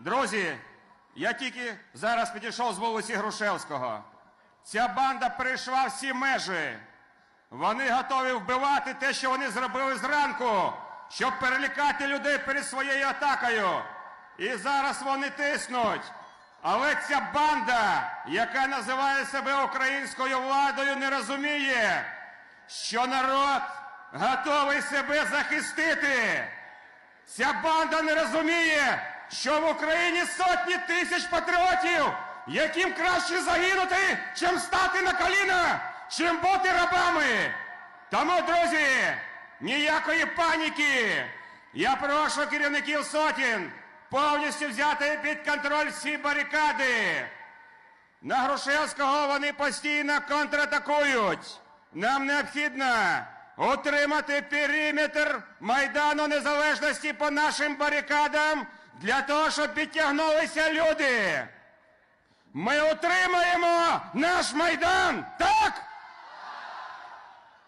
Друзі, я тільки зараз підійшов з вулиці Грушевського. Ця банда перейшла всі межі. Вони готові вбивати те, що вони зробили зранку, щоб перелякати людей перед своєю атакою. І зараз вони тиснуть. Але ця банда, яка називає себе українською владою, не розуміє, що народ готовий себе захистити. Ця банда не розуміє, що в Україні сотні тисяч патріотів, яким краще загинути, чим стати на коліна, чим бути рабами. Тому, друзі, ніякої паніки. Я прошу керівників сотень повністю взяти під контроль всі барикади. На Грушевського вони постійно контратакують. Нам необхідно утримати периметр Майдану Незалежності по нашим барикадам для того, щоб підтягнулися люди. Ми утримаємо наш Майдан, так?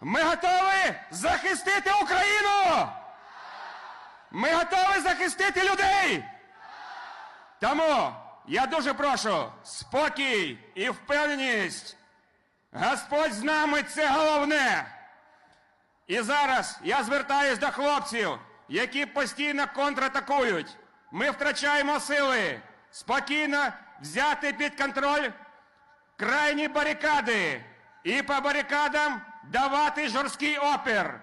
Ми готові захистити Україну. Ми готові захистити людей. Тому я дуже прошу спокій і впевненість. Господь з нами це головне. І зараз я звертаюсь до хлопців, які постійно контратакують. Ми втрачаємо сили. Спокійно взяти під контроль крайні барикади і по барикадам давати жорсткий опір.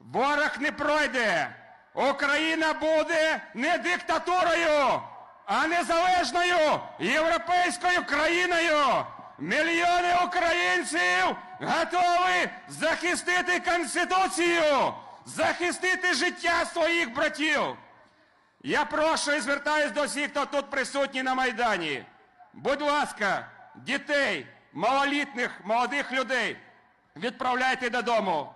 Ворог не пройде. Україна буде не диктатурою, а незалежною європейською країною. Мільйони українців готові захистити Конституцію, захистити життя своїх братів. Я прошу і звертаюсь до всіх, хто тут присутній на Майдані. Будь ласка, дітей, малолітних, молодих людей відправляйте додому.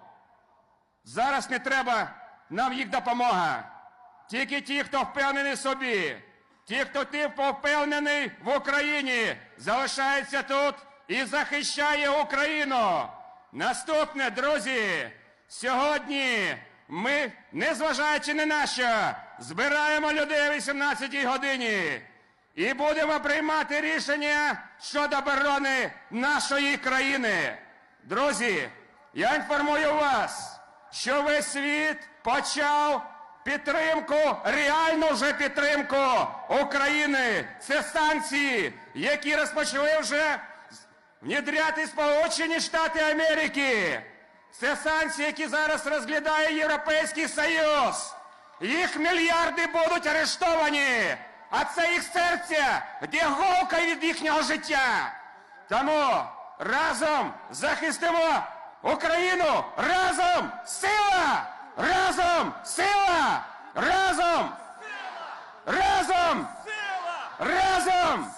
Зараз не треба нам їх допомога. Тільки ті, хто впевнений собі, ті, хто ти впевнений в Україні, залишається тут і захищає Україну. Наступне, друзі, сьогодні ми, незважаючи ні на що, збираємо людей о 18 годині і будемо приймати рішення щодо оборони нашої країни. Друзі, я інформую вас, що весь світ почав підтримку, реальну вже підтримку України. Це санкції, які розпочали вже внідряти Сполучені Штати Америки. Це санкції, які зараз розглядає Європейський Союз. Їх мільярди будуть арештовані, а це їх серця, де голка від їхнього життя. Тому разом захистимо Україну! Разом сила! Разом сила! Разом! Разом! Сила! Разом!